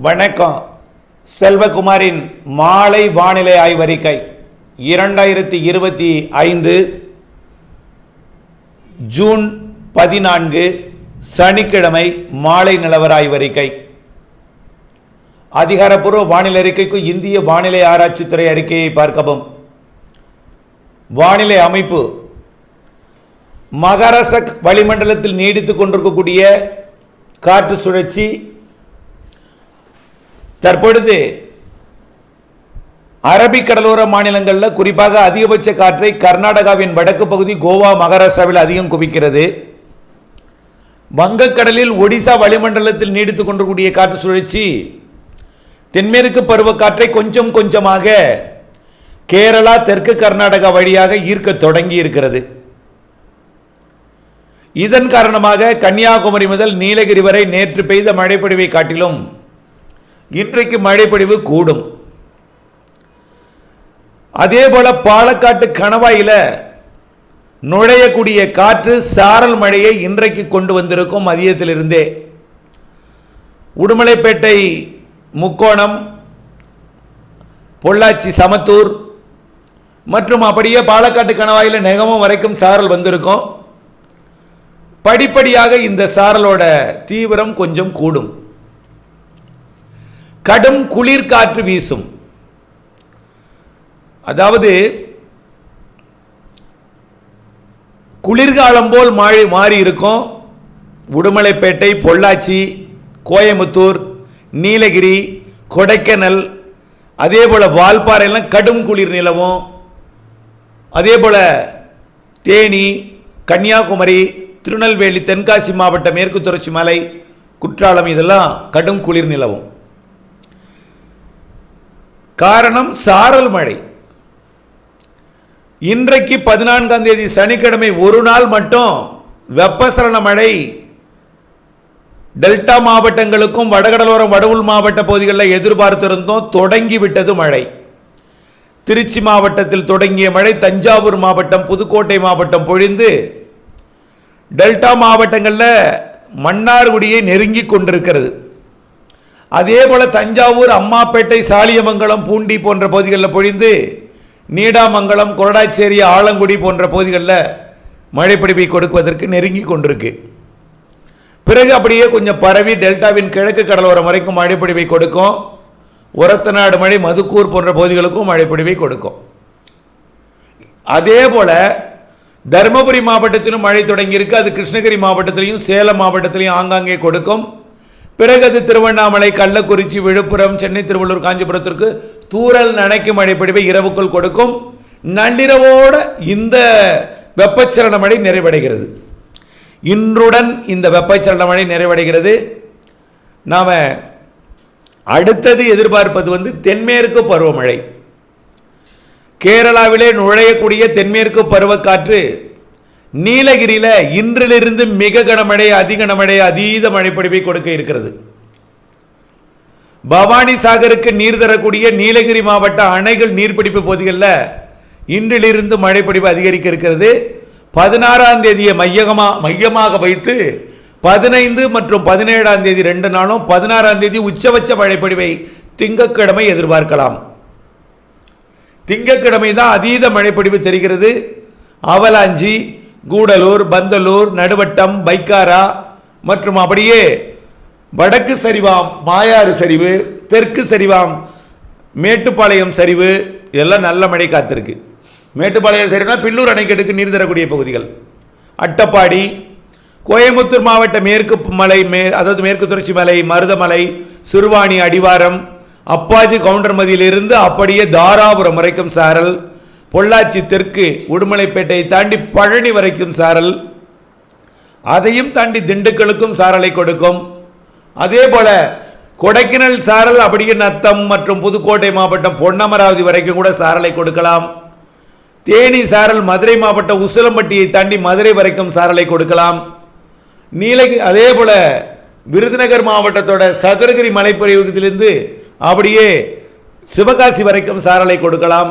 வணக்கம். செல்வகுமாரின் மாலை வானிலை ஆய்வறிக்கை இரண்டாயிரத்தி இருபத்தி ஐந்து ஜூன் பதினான்கு சனிக்கிழமை மாலை நிலவர ஆய்வறிக்கை. அதிகாரப்பூர்வ வானிலை அறிக்கைக்கு இந்திய வானிலை ஆராய்ச்சித்துறை அறிக்கையை பார்க்கவும். வானிலை அமைப்பு. மகாராஷ்டிர வளிமண்டலத்தில் நீடித்துக் கொண்டிருக்கக்கூடிய காற்று சுழற்சி தற்பொழுது அரபிக் கடலோர மாநிலங்களில் குறிப்பாக அதிகபட்ச காற்றை கர்நாடகாவின் வடக்கு பகுதி கோவா மகாராஷ்டிராவில் அதிகம் குவிக்கிறது. வங்கக்கடலில் ஒடிசா வளிமண்டலத்தில் நீடித்துக் கொண்டிருக்கூடிய காற்று சுழற்சி தென்மேற்கு பருவக்காற்றை கொஞ்சம் கொஞ்சமாக கேரளா தெற்கு கர்நாடகா வழியாக ஈர்க்க தொடங்கி இருக்கிறது இதன் காரணமாக கன்னியாகுமரி முதல் நீலகிரி வரை நேற்று பெய்த மழைப்பொழிவை காட்டிலும் இன்றைக்கு மழைப்பொழிவு கூடும். அதே போல பாலக்காட்டு கணவாயில் நுழையக்கூடிய காற்று சாரல் மழையை இன்றைக்கு கொண்டு வந்திருக்கும் மதியத்திலிருந்தே. உடுமலைப்பேட்டை முக்கோணம் பொள்ளாச்சி சமத்தூர் மற்றும் அப்படியே பாலக்காட்டு கணவாயில் நெகமும் வரைக்கும் சாரல் வந்திருக்கும். படிப்படியாக இந்த சாரலோட தீவிரம் கொஞ்சம் கூடும். கடும் குளிர் காற்று வீசும். அதாவது குளிர்காலம் போல் மாறி மாறி இருக்கும். உடுமலைப்பேட்டை பொள்ளாச்சி கோயம்புத்தூர் நீலகிரி கொடைக்கானல் அதே போல் வால்பாறையெல்லாம் கடும் குளிர் நிலவும். அதே போல் தேனி கன்னியாகுமரி திருநெல்வேலி தென்காசி மாவட்ட மேற்கு தொடர்ச்சி மலை குற்றாலம் இதெல்லாம் கடும் குளிர் நிலவும். காரணம் சாரல் மழை. இன்றைக்கு பதினான்காம் தேதி சனிக்கிழமை ஒரு நாள் மட்டும் வெப்பசலன மழை. டெல்டா மாவட்டங்களுக்கும் வடகடலோரம் வடவுள் மாவட்ட பகுதிகளில் எதிர்பார்த்திருந்தோம் தொடங்கிவிட்டது மழை. திருச்சி மாவட்டத்தில் தொடங்கிய மழை தஞ்சாவூர் மாவட்டம் புதுக்கோட்டை மாவட்டம் பொழிந்து டெல்டா மாவட்டங்களில் மன்னார்குடியை நெருங்கி கொண்டிருக்கிறது. அதே போல் தஞ்சாவூர் அம்மாப்பேட்டை சாலியமங்கலம் பூண்டி போன்ற பகுதிகளில் பொழிந்து நீடாமங்கலம் கொரடாச்சேரி ஆலங்குடி போன்ற பகுதிகளில் மழைப்பிடிப்பை கொடுப்பதற்கு நெருங்கி கொண்டிருக்கு. பிறகு அப்படியே கொஞ்சம் பரவி டெல்டாவின் கிழக்கு கடலோரம் வரைக்கும் மழைப்பிடிவை கொடுக்கும். உரத்தநாடு மழை மதுக்கூர் போன்ற பகுதிகளுக்கும் மழைப்பிடிவை கொடுக்கும். அதே போல் தருமபுரி மாவட்டத்திலும் மழை தொடங்கியிருக்கு. அது கிருஷ்ணகிரி மாவட்டத்திலையும் சேலம் மாவட்டத்திலையும் ஆங்காங்கே கொடுக்கும். பிறகு அது திருவண்ணாமலை கள்ளக்குறிச்சி விழுப்புரம் சென்னை திருவள்ளூர் காஞ்சிபுரத்திற்கு தூரல் நனைக்கும் மழைப்பிடிவை இரவுக்குள் கொடுக்கும். நள்ளிரவோடு இந்த வெப்பச்சலன மழை நிறைவடைகிறது. இன்றுடன் இந்த வெப்பச்சலன மழை நிறைவடைகிறது. நாம் அடுத்தது எதிர்பார்ப்பது வந்து தென்மேற்கு பருவமழை. கேரளாவிலே நுழையக்கூடிய தென்மேற்கு பருவக்காற்று நீலகிரியில் இன்றிலிருந்து மிக கனமழை அதிக அதீத மழைப்பொழிவை கொடுக்க இருக்கிறது. பவானி சாகருக்கு நீர் தரக்கூடிய நீலகிரி மாவட்ட அணைகள் நீர்பிடிப்பு பகுதிகளில் இன்றிலிருந்து மழைப்பொழிவு அதிகரிக்க இருக்கிறது. பதினாறாம் தேதியை மையகமா மையமாக வைத்து பதினைந்து மற்றும் பதினேழாம் தேதி ரெண்டு நாளும் பதினாறாம் தேதி உச்சபட்ச மழைப்பொழிவை திங்கக்கிழமை எதிர்பார்க்கலாம். திங்கக்கிழமை தான் அதீத மழைப்பொழிவு தெரிகிறது. அவலாஞ்சி கூடலூர் பந்தலூர் நடுவட்டம் பைக்காரா மற்றும் அப்படியே வடக்கு சரிவாம் மாயாறு சரிவு தெற்கு சரிவாம் மேட்டுப்பாளையம் சரிவு இதெல்லாம் நல்ல மழை காத்திருக்கு. மேட்டுப்பாளையம் சரிவுனா பில்லூர் அணைக்கட்டுக்கு நீர் தரக்கூடிய பகுதிகள். அட்டப்பாடி கோயம்புத்தூர் மாவட்ட மேற்கு மலை மே அதாவது மேற்கு தொடர்ச்சி மலை மருதமலை சிறுவாணி அடிவாரம் அப்பாஜி கவுண்டர்மதியிலிருந்து அப்படியே தாராபுரம் வரைக்கும் சாரல். பொள்ளாச்சி தெற்கு உடுமலைப்பேட்டையை தாண்டி பழனி வரைக்கும் சாரல். அதையும் தாண்டி திண்டுக்கலுக்கும் சாரலை கொடுக்கும். அதே போல கொடைக்கானல் சாரல் அப்படியே நத்தம் மற்றும் புதுக்கோட்டை மாவட்டம் பொன்னமராவதி வரைக்கும் கூட சாரலை கொடுக்கலாம். தேனி சாரல் மதுரை மாவட்டம் உசிலம்பட்டியை தாண்டி மதுரை வரைக்கும் சாரலை கொடுக்கலாம். நீலகிரி அதே போல விருதுநகர் மாவட்டத்தோட சதுரகிரி மலைப்பகுதியிலிருந்து அப்படியே சிவகாசி வரைக்கும் சாரலை கொடுக்கலாம்.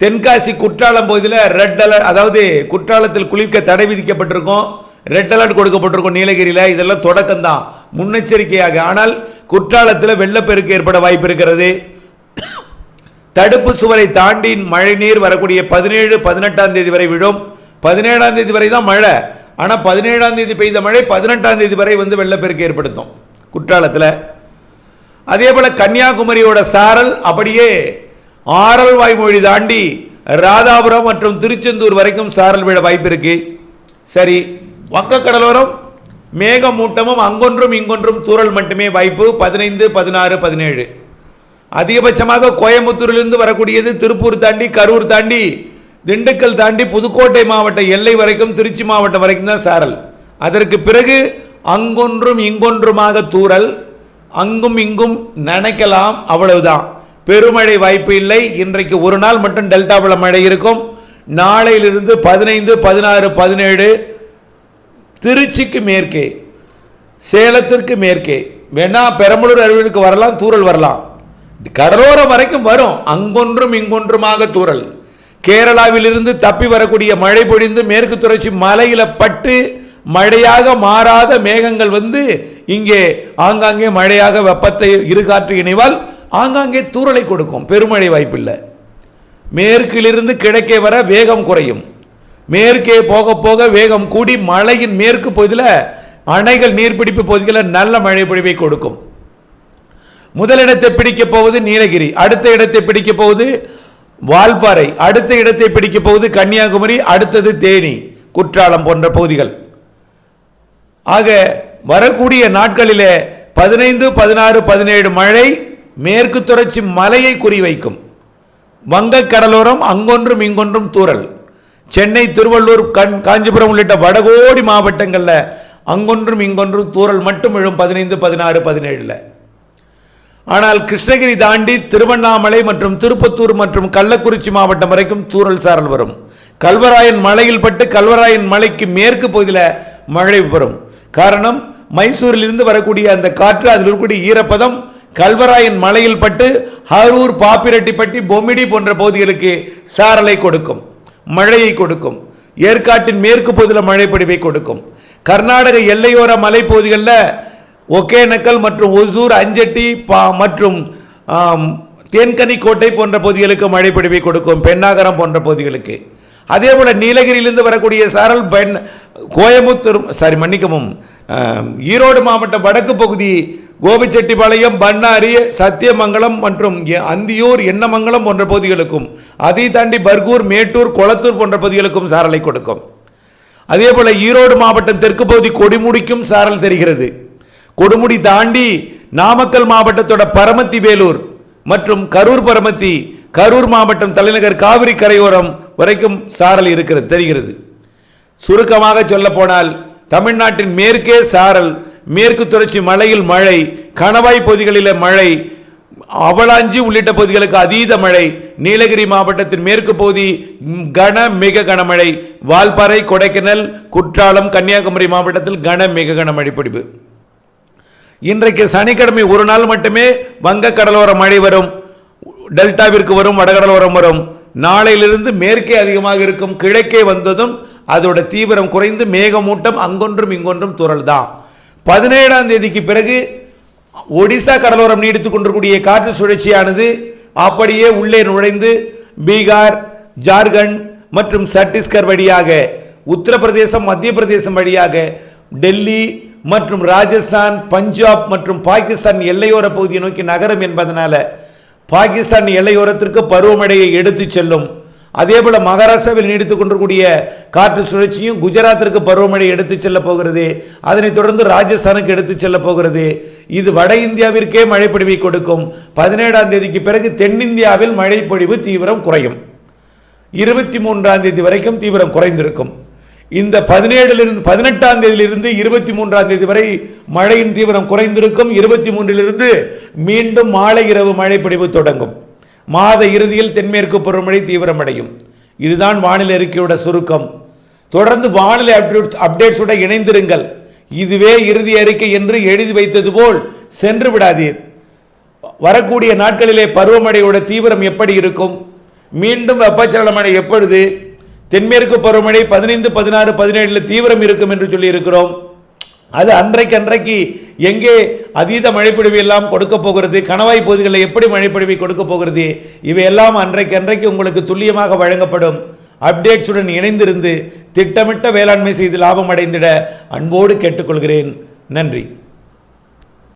தென்காசி குற்றாலம் பகுதியில் ரெட் அலர்ட் அதாவது குற்றாலத்தில் குளிர்க்க தடை விதிக்கப்பட்டிருக்கும். ரெட் அலர்ட் கொடுக்கப்பட்டிருக்கும் நீலகிரியில். இதெல்லாம் தொடக்கம்தான். முன்னெச்சரிக்கையாக. ஆனால் குற்றாலத்தில் வெள்ளப்பெருக்கு ஏற்பட வாய்ப்பு இருக்கிறது. தடுப்பு சுவரை தாண்டி மழைநீர் வரக்கூடிய பதினேழு பதினெட்டாம் தேதி வரை விழும். பதினேழாம் தேதி வரை தான் மழை. ஆனால் பதினேழாம் தேதி பெய்த மழை பதினெட்டாம் தேதி வரை வந்து வெள்ளப்பெருக்கு ஏற்படுத்தும் குற்றாலத்தில். அதே போல் கன்னியாகுமரியோட சாரல் அப்படியே ஆரல் வாய்மொழி தாண்டி ராதாபுரம் மற்றும் திருச்செந்தூர் வரைக்கும் சாரல் விழ வாய்ப்பு இருக்கு. சரி வங்க கடலோரம் மேகமூட்டமும் அங்கொன்றும் இங்கொன்றும் தூறல் மட்டுமே வாய்ப்பு. பதினைந்து பதினாறு பதினேழு. அதிகபட்சமாக கோயம்புத்தூரிலிருந்து வரக்கூடியது திருப்பூர் தாண்டி கரூர் தாண்டி திண்டுக்கல் தாண்டி புதுக்கோட்டை மாவட்ட எல்லை வரைக்கும் திருச்சி மாவட்டம் வரைக்கும் தான் சாரல். அதற்கு பிறகு அங்கொன்றும் இங்கொன்றுமாக தூறல் அங்கும் இங்கும் நினைக்கலாம் அவ்வளவுதான். பெருமழை வாய்ப்பு இல்லை. இன்றைக்கு ஒரு நாள் மட்டும் டெல்டாவில் மழை இருக்கும். நாளையிலிருந்து பதினைந்து பதினாறு பதினேழு திருச்சிக்கு மேற்கே சேலத்திற்கு மேற்கே. வேணா பெரம்பலூர் அருவிலுக்கு வரலாம் தூறல் வரலாம். கடலோரம் வரைக்கும் வரும். அங்கொன்றும் இங்கொன்றுமாக தூறல் கேரளாவிலிருந்து தப்பி வரக்கூடிய மழை பொழிந்து மேற்கு தொடர்ச்சி மலையில் பட்டு மழையாக மாறாத மேகங்கள் வந்து இங்கே ஆங்காங்கே மழையாக வெப்பத்தை இருகாற்று இணைவால் ஆங்காங்கே தூறலை கொடுக்கும். பெருமழை வாய்ப்பில்லை. மேற்கிலிருந்து கிழக்கே வர வேகம் குறையும். மேற்கே போக போக வேகம் கூடி மழையின் மேற்கு பகுதியில் அணைகள் நீர்பிடிப்பு பகுதிகளில் நல்ல மழை பொழிவை கொடுக்கும். முதலிடத்தை பிடிக்கப் போவது நீலகிரி அடுத்த இடத்தை பிடிக்கப் போவது வால்பாறை அடுத்த இடத்தை பிடிக்கப் போவது கன்னியாகுமரி அடுத்தது தேனி குற்றாலம் போன்ற பகுதிகள். ஆக வரக்கூடிய நாட்களிலே பதினைந்து பதினாறு பதினேழு மழை மேற்கு தொடர்ச்சி மலையை குறிவைக்கும். வங்கக் கடலோரம் அங்கொன்றும் இங்கொன்றும் தூரல். சென்னை திருவள்ளூர் கண் காஞ்சிபுரம் உள்ளிட்ட வடகோடி மாவட்டங்களில் அங்கொன்றும் இங்கொன்றும் தூரல் மட்டும் விழும் பதினைந்து பதினாறு பதினேழில். ஆனால் கிருஷ்ணகிரி தாண்டி திருவண்ணாமலை மற்றும் திருப்பத்தூர் மற்றும் கள்ளக்குறிச்சி மாவட்டம் வரைக்கும் தூரல் சாரல் வரும். கல்வராயன் மலையில் பட்டு கல்வராயன் மலைக்கு மேற்கு பகுதியில் மழை வரும் காரணம் மைசூரிலிருந்து வரக்கூடிய அந்த காற்று அதில் இருக்கக்கூடிய ஈரப்பதம் கல்வராயன் மலையில் பட்டு ஹரூர் பாப்பிரெட்டிப்பட்டி பொம்மிடி போன்ற பகுதிகளுக்கு சாரலை கொடுக்கும் மழையை கொடுக்கும் ஏற்காட்டின் மேற்கு பகுதியில் மழை கொடுக்கும். கர்நாடக எல்லையோர மலைப்பகுதிகளில் ஒகேனக்கல் மற்றும் ஒசூர் அஞ்சட்டி பா மற்றும் தேன்கனி தேன்கனிக்கோட்டை போன்ற பகுதிகளுக்கு மழைப்பிடிவை கொடுக்கும் பெண்ணாகரம் போன்ற பகுதிகளுக்கு. அதே போல் நீலகிரியிலிருந்து வரக்கூடிய சாரல் பெண் கோயம்புத்தூர் சாரி மன்னிக்கவும் ஈரோடு மாவட்ட வடக்கு பகுதி கோபிச்செட்டிப்பாளையம் பண்ணாரி சத்தியமங்கலம் மற்றும் அந்தியூர் எண்ணமங்கலம் போன்ற பகுதிகளுக்கும் அதை தாண்டி பர்கூர் மேட்டூர் கொளத்தூர் போன்ற பகுதிகளுக்கும் சாரலை கொடுக்கும். அதே போல் ஈரோடு மாவட்டம் தெற்கு பகுதி கொடிமுடிக்கும் சாரல் தெரிகிறது. கொடுமுடி தாண்டி நாமக்கல் மாவட்டத்தோட பரமத்தி வேலூர் மற்றும் கரூர் பரமத்தி கரூர் மாவட்டம் தலைநகர் காவிரி கரையோரம் வரைக்கும் சாரல் இருக்கிறது தெரிகிறது. சுருக்கமாக சொல்ல போனால் தமிழ்நாட்டின் மேற்கே சாரல் மேற்கு தொடர்ச்சி மலையில் மழை கணவாய் பகுதிகளில் மழை அவலாஞ்சி உள்ளிட்ட பகுதிகளுக்கு அதீத மழை நீலகிரி மாவட்டத்தின் மேற்கு பகுதி கன மிக கனமழை வால்பாறை கொடைக்கானல் குற்றாலம் கன்னியாகுமரி மாவட்டத்தில் கன மிக கனமழை பிடிப்பு இன்றைக்கு சனிக்கிழமை ஒரு நாள் மட்டுமே வங்க கடலோர மழை வரும். டெல்டாவிற்கு வரும் வடகடலோரம் வரும். நாளையிலிருந்து மேற்கே அதிகமாக இருக்கும் கிழக்கே வந்ததும் அதோட தீவிரம் குறைந்து மேகமூட்டம் அங்கொன்றும் இங்கொன்றும் துரல் தான் பதினேழாம் தேதிக்கு பிறகு ஒடிசா கடலோரம் நீடித்துக் கொண்டிருக்கூடிய காற்று சுழற்சியானது அப்படியே உள்ளே நுழைந்து பீகார் ஜார்க்கண்ட் மற்றும் சத்தீஸ்கர் வழியாக உத்தரப்பிரதேசம் மத்திய பிரதேசம் வழியாக டெல்லி மற்றும் ராஜஸ்தான் பஞ்சாப் மற்றும் பாகிஸ்தான் எல்லையோர பகுதியை நோக்கி நகரும் என்பதனால் பாகிஸ்தான் எல்லையோரத்திற்கு பருவமழையை எடுத்துச் செல்லும். அதே போல் மகாராஷ்டிராவில் நீடித்துக் கொண்டிருக்கூடிய காற்று சுழற்சியும் குஜராத்திற்கு பருவமழை எடுத்துச் செல்ல போகிறது. அதனைத் தொடர்ந்து ராஜஸ்தானுக்கு எடுத்துச் செல்ல போகிறது. இது வட இந்தியாவிற்கே மழைப்பொழிவை கொடுக்கும். பதினேழாம் தேதிக்கு பிறகு தென்னிந்தியாவில் மழைப்பொழிவு தீவிரம் குறையும். இருபத்தி மூன்றாம் தேதி வரைக்கும் தீவிரம் குறைந்திருக்கும். இந்த பதினேழிலிருந்து பதினெட்டாம் தேதியிலிருந்து இருபத்தி மூன்றாம் தேதி வரை மழையின் தீவிரம் குறைந்திருக்கும். இருபத்தி மூன்றிலிருந்து மீண்டும் மாலை இரவு மழைப்பொழிவு தொடங்கும். மாத இறுதியில் தென்மேற்கு பருவமழை தீவிரமடையும். இதுதான் வானிலை அறிக்கையோட சுருக்கம். தொடர்ந்து வானிலை அப்டேட் அப்டேட்ஸோட இணைந்திருங்கள். இதுவே இறுதி அறிக்கை என்று எழுதி வைத்தது போல் சென்று விடாதீர். வரக்கூடிய நாட்களிலே பருவமழையோட தீவிரம் எப்படி இருக்கும்? மீண்டும் வெப்பச்சலனமழை எப்பொழுது? தென்மேற்கு பருவமழை பதினைந்து பதினாறு பதினேழில் தீவிரம் இருக்கும் என்று சொல்லியிருக்கிறோம். அது அன்றைக்கு அன்றைக்கு எங்கே அதீத மழைப்பொழிவு எல்லாம் கொடுக்க போகிறது? கணவாய் பகுதிகளில் எப்படி மழைப்பொழிவை கொடுக்க போகிறது? இவையெல்லாம் அன்றைக்கு அன்றைக்கு உங்களுக்கு துல்லியமாக வழங்கப்படும். அப்டேட்ஸுடன் இணைந்திருந்து திட்டமிட்ட வேளாண்மை செய்து லாபம் அடைந்திட அன்போடு கேட்டுக்கொள்கிறேன். நன்றி.